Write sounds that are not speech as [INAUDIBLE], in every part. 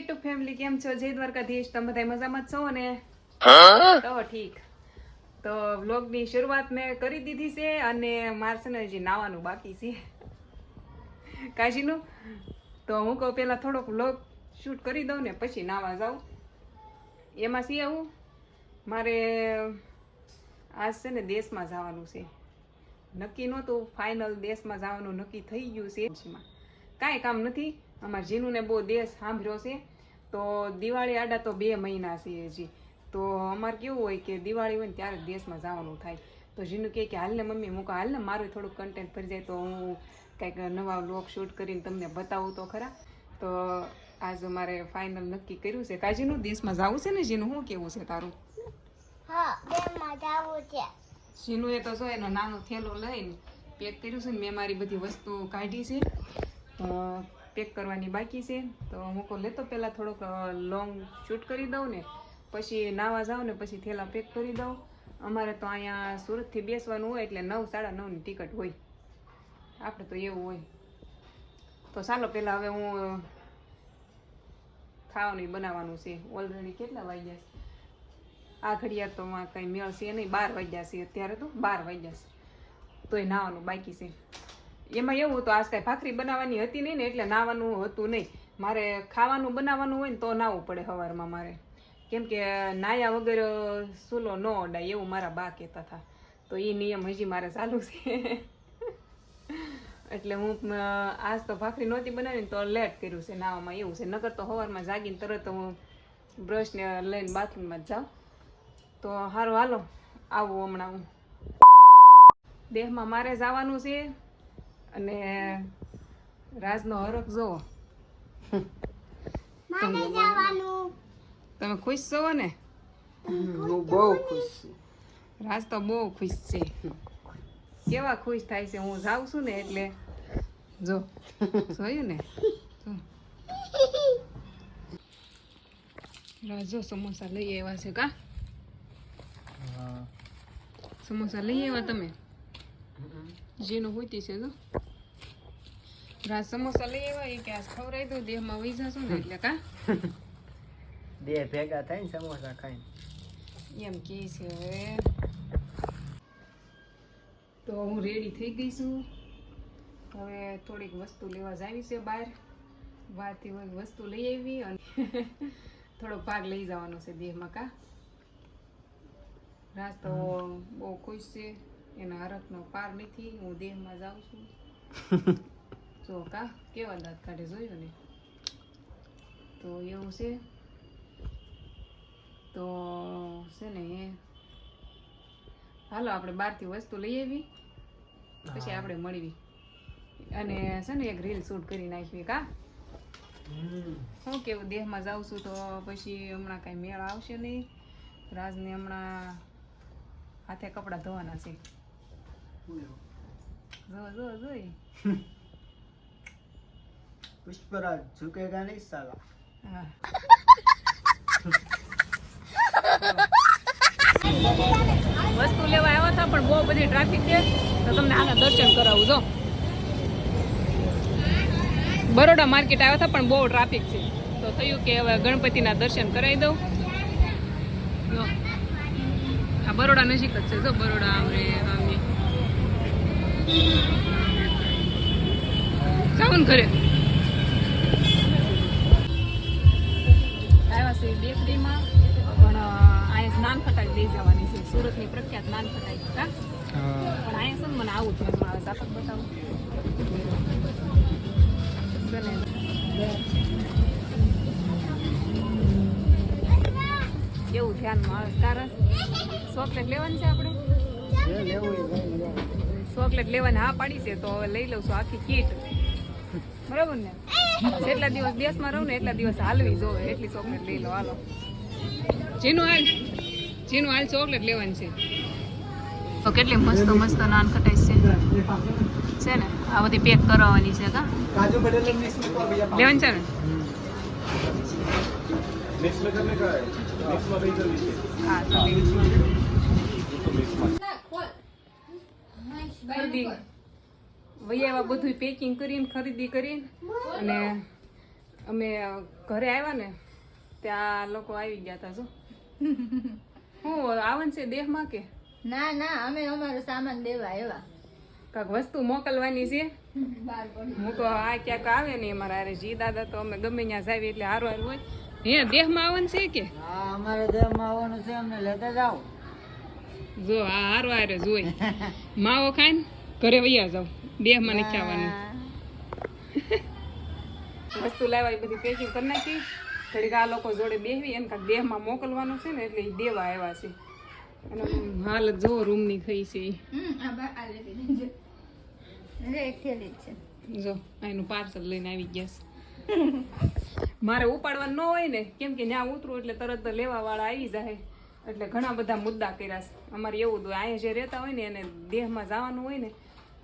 YouTube family કેમ છો? જય દ્વારકાધીશ. તમે બધા મજામાં છો ને તો ઠીક. તો વ્લોગની શરૂઆત મેં કરી દીધી છે અને મારે ને હજી નાવાનું બાકી છે. કાશીનું? તો હું કહું પહેલાં થોડોક વ્લોગ શૂટ કરી દઉં ને પછી નાવા જાઉં. એમાં છે આવું મારે આજ છે ને દેશમાં જવાનું છે. નક્કી નહોતું ફાઇનલ દેશમાં જવાનું નક્કી થઈ ગયું છે. કાંઈ કામ નથી. અમારા જીનુને બહુ દેશ સાંભળ્યો છે. તો દિવાળી આડા તો બે મહિના છે હજી. તો અમારે કેવું હોય કે દિવાળી હોય ને ત્યારે દેશમાં જવાનું થાય. તો જીનુ કહે કે હાલને મમ્મી મૂકો હાલને મારું થોડુંક કન્ટેન્ટ ભરી જાય તો હું કંઈક નવા વ્લોગ શૂટ કરીને તમને બતાવું તો ખરા. તો આજ મારે ફાઇનલ નક્કી કર્યું છે. કાજીનું દેશમાં જવું છે ને જીનું શું કેવું છે તારું? હા બેમાં જાવું છે. શીનુએ તો જો એનો નાનો થેલો લઈને પેક કર્યું છે ને મેં મારી બધી વસ્તુ કાઢી છે. તો પેક કરવાની બાકી છે. તો મૂકો લેતો પહેલાં થોડોક લોંગ શૂટ કરી દઉં ને, પછી નાવા જાઉં ને, પછી થેલા પેક કરી દઉં. અમારે તો અહીંયા સુરતથી બેસવાનું હોય એટલે નવ, સાડા નવની ટિકિટ હોય. આપણે તો એવું હોય. તો ચાલો, પહેલાં હવે હું ખાવાનું બનાવવાનું છે. ઓલરેડી કેટલા વાગ્યા છે? આ ઘડિયાળ તો કંઈ મેળશે નહીં. બાર વાગ્યા છે અત્યારે તો, બાર વાગ્યા છે. તોય નાવાનું બાકી છે. એમાં એવું હતું, આજ કાંઈ ભાખરી બનાવવાની હતી નહીં ને એટલે નાવાનું હતું નહીં. મારે ખાવાનું બનાવવાનું હોય ને તો નાવું પડે સવારમાં મારે. કેમ કે નાયા વગર સૂલો ન અડાય એવું મારા બા કહેતા હતા. તો એ નિયમ હજી મારે ચાલુ છે. એટલે હું આજ તો ભાખરી નહોતી બનાવીને તો લેટ કર્યું છે નાવામાં એવું છે. નકર તો સવારમાં જાગીને તરત હું બ્રશને લઈને બાથરૂમમાં જાઉં. તો સારું હાલો, આવું હમણાં હું. દેહમાં મારે જવાનું છે. અને રાજનો હરખ જોવો. તમે ખુશ છો ને? હું બહુ ખુશ છું. રાજ તો બહુ ખુશ છે. કેવા ખુશ થાય છે? હું જાઉં છું ને એટલે જો જોયું ને? રાજો જો સમોસા લઈ આવ્યા છે કા? હા. સમોસા લઈ આવ્યા તમે? જેનું હોતી છે જો. રાજ સમોસા લઈ આવ્યા એ કે આજ ખવડાવી દઉં દેહમાં વહી જશું ને એટલે કા? [LAUGHS] બે ભેગા થાય ને સમોસા ખાઈને. એમ કે છે હવે. તો હું રેડી થઈ ગઈ છું. હવે થોડીક વસ્તુ લેવા જાવી છે બહાર. બહારથી કોઈ વસ્તુ લઈ આવી અને [LAUGHS] થોડો ભાગ લઈ જવાનો છે દેહમાં કા. રાસ તો બહુ ખુશ છે. એના હરખનો પાર નથી હું દેહમાં જાઉં છું. [LAUGHS] જો કા કેવા દાંત કાઢે જોયું ને? તો એવું છે. તો છે ને હાલો આપણે બહારથી વસ્તુ લઈ આવી. પછી આપણે મળવી અને છે ને એક રીલ શૂટ કરી નાખવી કા? શું કેવું દેહમાં જાઉં છું તો પછી હમણાં કાંઈ મેળ આવશે નહીં. રાજને હમણાં હાથે કપડાં ધોવાના છે. જો જો જોઈ પુષ્પરાજ ઝુકેગા નહીં સાલા હા વસ્તુ લેવા આવ્યા હતા પણ બહુ બધી ટ્રાફિક છે. તો તમને આના દર્શન કરાવું જો. બરોડા માર્કેટ આવ્યા હતા પણ બહુ ટ્રાફિક છે. તો થયું કે હવે ગણપતિના દર્શન કરાવી દઉં. આ બરોડા નજીક જ છે જો. બરોડા આમરે આમે ઘરે આવ્યા છે બેકરીમાં પણ અહીંયા નાન ફટાક લઈ જવાની છે. સુરતની પ્રખ્યાત નાન ખટાઈ કા પણ અહીંયા છે મને આવું ધ્યાનમાં આવે સાપક બતાવું. એવું કેવું ધ્યાનમાં આવે. તારા ચોકલેટ લેવાની છે આપણે? લેવું ચોકલેટ લેવાની હા પાડી છે, તો હવે લઈ લઉં છું આખી કીટ બરાબર ને? જેટલા દિવસ દેશમાં રહું ને એટલા દિવસ હાલવી જોવે, એટલી ચોકલેટ લઈ લો, હાલો. જીનું હાલ. જીનું હાલ ચોકલેટ લેવાની છે. તો કેટલી મસ્ત મસ્ત નાન કટાઈ છે. છે ને? આ બધી પેક કરાવવાની છે, કા? લેવાની છે ને? હા ખરીદી. વૈયાવા બધું પેકિંગ કરીને ખરીદી કરીને અને અમે ઘરે આવ્યા ને ત્યાં લોકો આવી ગયા હતા જો. હું આવન છે દેહમાં કે? ના ના અમે અમારો સામાન દેવા આવ્યા કાંક વસ્તુ મોકલવાની છે? હું તો આ ક્યાંક આવે ને અમારા હારે જી દાદા તો અમે ગમે ત્યાં જાવી એટલે હારું હારું હોય. હે દેહમાં આવન છે કે? હા અમારે દેહમાં આવવાનું છે અમને લેતા જાઓ. જો આ હારો હારે જોઈ. માવો ખાઈને ઘરે વૈયા જાવ દેહમાં મને ખાવાનું. વસ્તુ લાવવા એ બધી પેકિંગ કરી નાખી. ઘડીક આ લોકો જોડે બેહવી એને કાંક દેહમાં મોકલવાનું છે ને એટલે એ દેવા આવ્યા છે. અને હાલત જો રૂમની થઈ જ છે. જો એનું પાર્સલ લઈને આવી ગયા છે. મારે ઉપાડવાનું ન હોય ને કેમ કે ત્યાં ઉતરું એટલે તરત લેવા વાળા આવી જાય. એટલે ઘણા બધા મુદ્દા કર્યા છે. અમારે એવું તો અહીંયા જે રહેતા હોય ને એને દેહમાં જવાનું હોય ને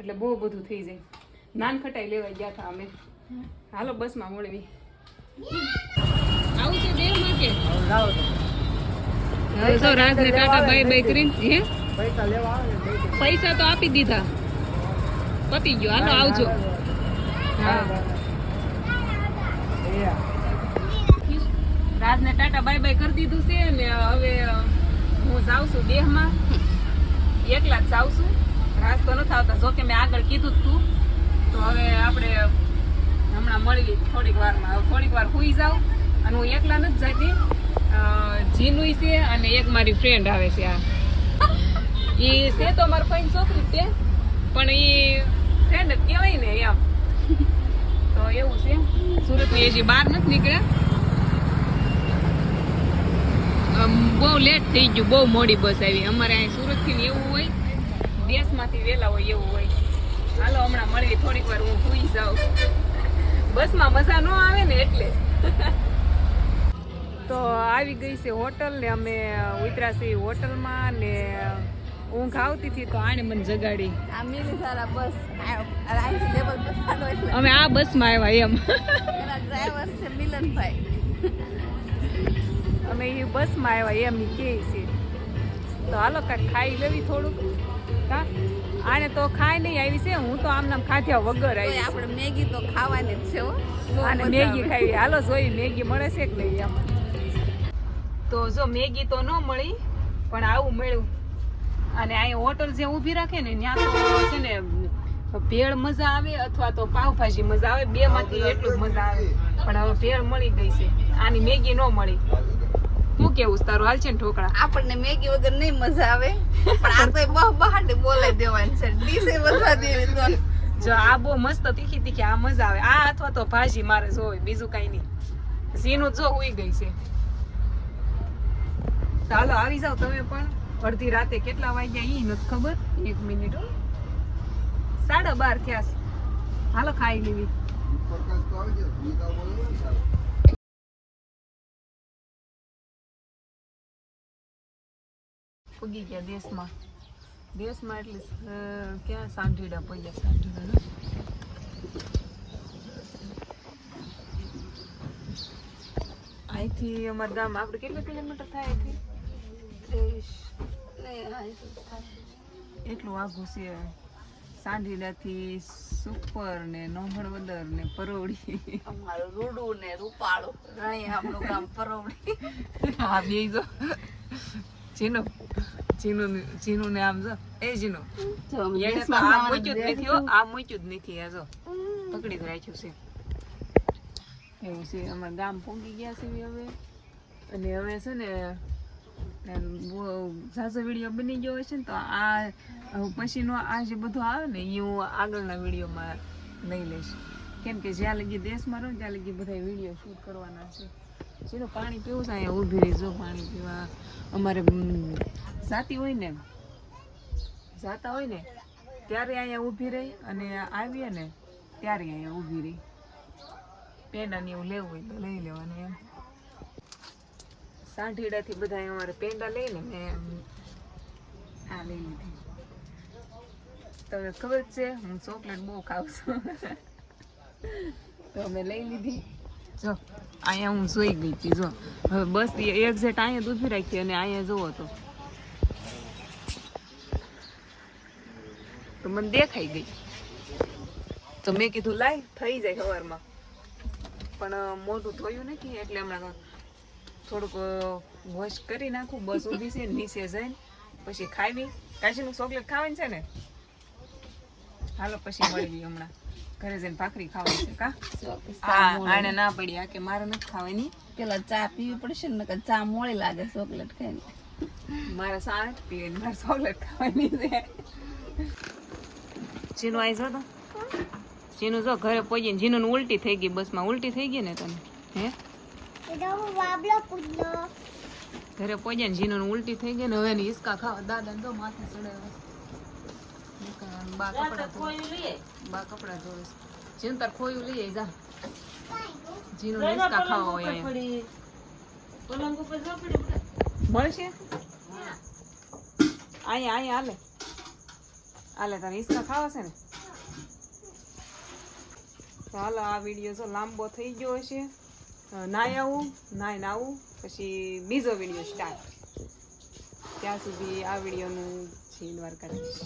એટલે બહુ બધું થઈ જાય. નાનખટાઈ લેવા ગયા હતા અમે. હાલો બસમાં મળવી. આવું છે દેહમાં કે? તો. રાજને ટાટા બાય બાય કરીને હે? પૈસા લેવા આવે ને દઈ દે. પૈસા તો આપી દીધા. પતી ગયો. હાલો આવજો. હા. રાજને ટાટા બાય બાય કરી દીધું છે ને હવે હું જાઉં છું દેહમાં. એકલા જ જાઉં છું. રાજ તો નથી આવતા. જો કે મેં આગળ કીધું તું. તો હવે આપણે હમણાં મળી થોડીક વારમાં. થોડીક વાર સુઈ જાઉં અને હું એકલા નથી જતી. જીનુય છે અને એક મારી ફ્રેન્ડ આવે છે આ. એ છે તો મારા ફાઈન છોકરી છે, પણ એ ફ્રેન્ડ જ કહેવાય ને એમ. તો એવું છે. સુરતની હજી બહાર નથી નીકળ્યા આમ બહુ લેટ થઈ ગયું બહુ મોડી બસ આવી. અમારે અહીં સુરતથી એવું હોય દેશમાંથી વહેલા હોય એવું હોય. હાલો હમણાં મળવી થોડીક વાર હું સુઈ જાઉં. બસમાં મજા ન આવે ને એટલે. [LAUGHS] તો આવી ગઈ છે હોટલ ને અમે ઉતરા હોટલમાં ને ઊંઘ આવતી હતી તો આણે મને જગાડી. આ મિલી સારા બસ રાઈસ લેવલ પર અમે આ બસમાં આવ્યા એમ. ડ્રાઈવર છે મિલનભાઈ. અમે એ બસમાં આવ્યા એમ કહે છે. તો હાલો કાંઈક ખાઈ લેવી થોડુંક. કા આને તો ખાઈ નહીં આવી છે હું તો આમ નામ ખાધ્યા વગર આવી આપણે મેગી તો ખાવાની જ છે આને મેગી. ખાવી હાલો જોઈ મેગી મળે છે કે નહીં એમ તો જો મેગી તો ન મળી પણ આવું મળ્યું. અને અહીંયા હોટલ જે ઊભી રાખે ને ત્યાં તો છે ને ભેળ મજા આવે અથવા તો પાવભાજી મજા આવે. બે માંથી એટલું જ મજા આવે. પણ હવે ભેળ મળી ગઈ છે. આની મેગી ન મળી. શું કેવું તારું? હાલ છે ને ઠોકળા આપણને મેગી વગર નહીં મજા આવે. પણ આ તો બહુ બહાર બોલાઈ દેવાની છે. ડીશે વધવા દેવી તો. જો આ બહુ મસ્ત તીખી તીખી આ મજા આવે. આ અથવા તો ભાજી મારે જોવે બીજું કઈ નહીં. સીનું જો ઉઈ ગઈ છે. ચાલો આવી જાવ તમે પણ. અડધી રાતે કેટલા વાગ્યા ઈ નથી ખબર? એક મિનિટ હો. સાડા બાર થયા હાલો ખાઈ લેવી પૂગી ગયા દેશમાં. દેશમાં એટલે ક્યાં સાંઢીડા પગ્યા? સાંઢીડા? અહીંથી અમારું ગામ આપણે કેટલા કિલોમીટર થાય અહીંથી? ત્રીસ એટલું આઘું છે. સાંઢીડાથી સુપર ને નોહણવદર ને પરોવડી અમારું રૂડું ને રૂપાળું. રણી આપણું ગામ પરવડી હા બે જો. ચીનુ જીનુ જીનુ ને આમ જો. એ જીનુ એને તો આ મૂક્યું જ નથી હો આ મૂક્યું જ નથી આ જો. પકડી જ રાખ્યું છે. એવું છે અમાર ગામ પહોંચી ગયા છે હવે. અને હવે છે ને ઝાઝો વીડિયો બની ગયો છે ને તો આ પછીનો આ જે બધું આવે ને એ હું આગળના વિડીયોમાં લઈ લઈશ. કેમ કે જ્યાં લગી દેશમાં રહું ત્યાં લગી બધા વીડિયો શૂટ કરવાના છે. ચલો પાણી પીવું છે, અહીંયા ઊભી રહી જો પાણી પીવા. અમારે જાતી હોય ને, જાતા હોય ને, ત્યારે અહીંયા ઊભી રહી અને આવીએ ને, ત્યારે અહીંયા ઊભી રહી. પેંડા ને એવું લેવું હોય તો લઈ લેવાનું એમ. સાંઢીડાથી બધા અમારે પેંડા લઈને મેં આ લઈ લીધી. તમને ખબર છે, હું ચોકલેટ બહુ ખાઉં છું. [LAUGHS] તો અમે લઈ લીધી. જો, અહીંયા હું જોઈ ગઈ હતી, જો. હવે બસ એક્ઝેક્ટ અહીંયા ઊભી રાખી અને અહીંયા જોવો તો. મને દેખાઈ ગઈ. તો મેં કીધું, લાય, થઈ જાય સવારમાં. પણ મોઢું થયું નથી, એટલે હમણાં થોડુંક વોશ કરી નાખું, બસ ઊભી છે નીચે જઈને. પછી ખાવી કાશીનું ચોકલેટ ખાવાની છે ને? હાલો, પછી મળવી હમણાં. ઘરે જઈને ભાખરી ખાવાની છે કા? આને ના પડી આ કે મારે નથી ખાવાની. પેલા ચા પીવી પડશે ને નકર ચા મોળી લાગે ચોકલેટ ખાઈને. મારે સાત પીએ ને મારે ચોકલેટ ખાવાની છે. જીનું આવી જો તો. જીનું જો ઘરે પહોંચીને જીનું ઉલટી થઈ ગઈ બસમાં. ઉલટી થઈ ગઈ ને તને? હે? એ તો હું બાબલો પૂછલો ઘરે પહોંચ્યા ને જીનું ઉલટી થઈ ગઈ ને હવે એની હિસકા ખાવા દાદા ને તો માથે ચડાવે બા કપડા બા કપડા ધોવે જીન તાર ખોયું લઈ જા. જીનો હિસકા ખાવા હોય અહીંયા મળશે? અહીંયા અહીંયા હાલે હાલે તારે હિસકા ખાવા છે ને? ચાલો આ વીડિયો જો લાંબો થઈ ગયો હશે. નાય આવું નાય આવું પછી બીજો વીડિયો સ્ટાર્ટ ત્યાં સુધી આ વિડીયોનું છીનવાર દ્વારકાધીશ